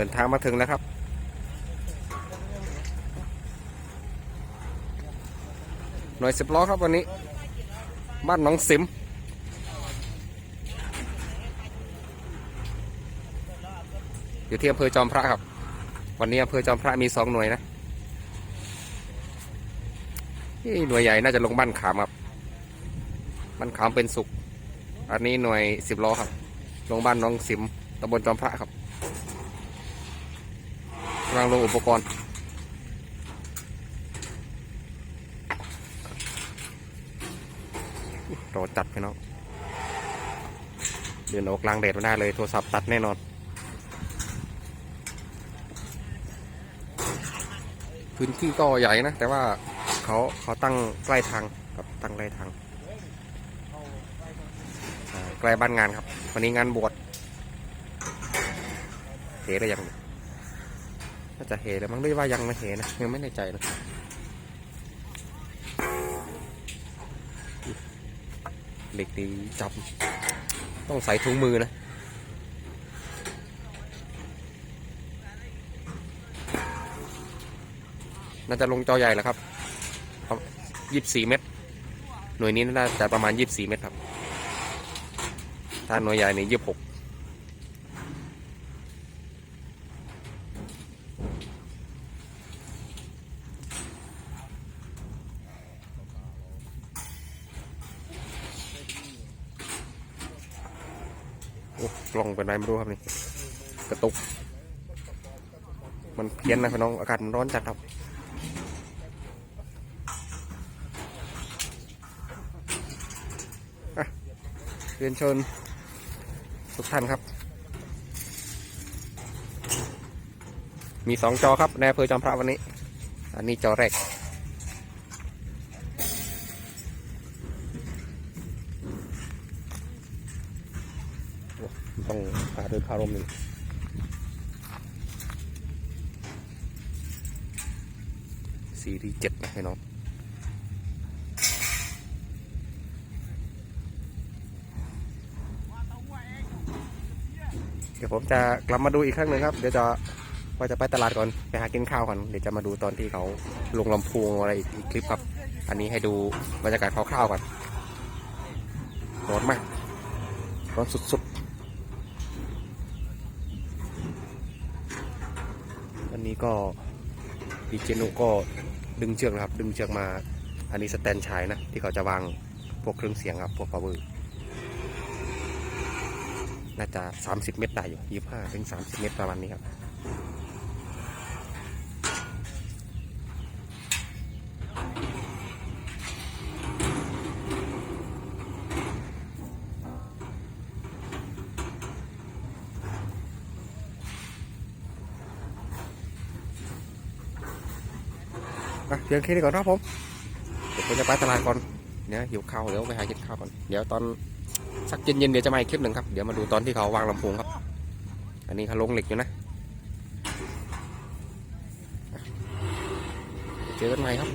เดินทางมาถึงแล้วครับ หน่วยสิบล้อครับวันนี้ บ้านหนองสิมอยู่ที่อำเภอจอมพระครับ วันนี้อำเภอจอมพระมีสองหน่วยนะนี่หน่วยใหญ่น่าจะลงบ้านขามครับ บ้านขามเป็นสุข อันนี้หน่วยสิบล้อครับ ลงบ้านน้องสิมตำบลจอมพระครับ กำลังลงอุปกรณ์ รอจัดพี่น้องเดินออกกลางแดดไม่ได้เลย โทรศัพท์ตัดแน่นอน พื้นที่ก็ใหญ่นะ แต่ว่าเขาเขาตั้งใกล้ทางครับตั้งใกล้ทางใกล้บ้านงานครับ วันนี้งานบวชเฮได้ยัง น่าจะเฮแล้วมั้งด้วยว่ายังไม่เฮนะยังไม่แน่ใจนะเหล็กดีจับต้องใส่ถุงมือนะน่าจะลงจอใหญ่แล้วครับยี่สิบสี่เมตร หน่วยนี้น่าจะประมาณยี่สิบสี่เมตรครับ ถ้าหน่วยใหญ่นี่ยี่สิบหก กล้องเป็นไรไม่รู้ครับนี่ กระตุก มันเพี้ยนนะพี่น้อง อากาศมันร้อนจัดครับเรียนเชิญทุกท่านครับ มีสองจอครับในอำเภอจอมพระวันนี้ อันนี้จอแรก ต้องหาเดินคารมหนึ่ซีรีส์เจ็ดนะพี่น้องเดี๋ยวผมจะกลับมาดูอีกครั้งหนึ่งครับ เดี๋ยวจะว่าจะไปตลาดก่อน ไปหากินข้าวก่อน เดี๋ยวจะมาดูตอนที่เขาลงลำโพงอะไรอีกอีกคลิปครับ อันนี้ให้ดูบรรยากาศคร่าวๆก่อนร้อนมากร้อนสุดๆ วั นนี้ก็ดีเจนุก็ดึงเชือกนะครับ ดึงเชือกมา อันนี้สแตนชายนะ ที่เขาจะวางพวกเครื่องเสียงครับ พวกพาวเวอร์น่าจะ 30 เมตรได้อยู่ 25ถึง30 เมตรประมาณนี้ครับ อะเพียงแค่นี้ก่อนครับผมเดี๋ยวผมจะไปตลาดก่อนเนี่ยหิวข้าวเดี๋ยวไปหากินข้าวก่อนเดี๋ยวตอนสักเย็นๆเดี๋ยวจะมาอีกคลิปหนึ่งครับเดี๋ยวมาดูตอนที่เขาวางลำโพงครับ อันนี้เขาลงเหล็กอยู่นะเจอกันใหม่ครับ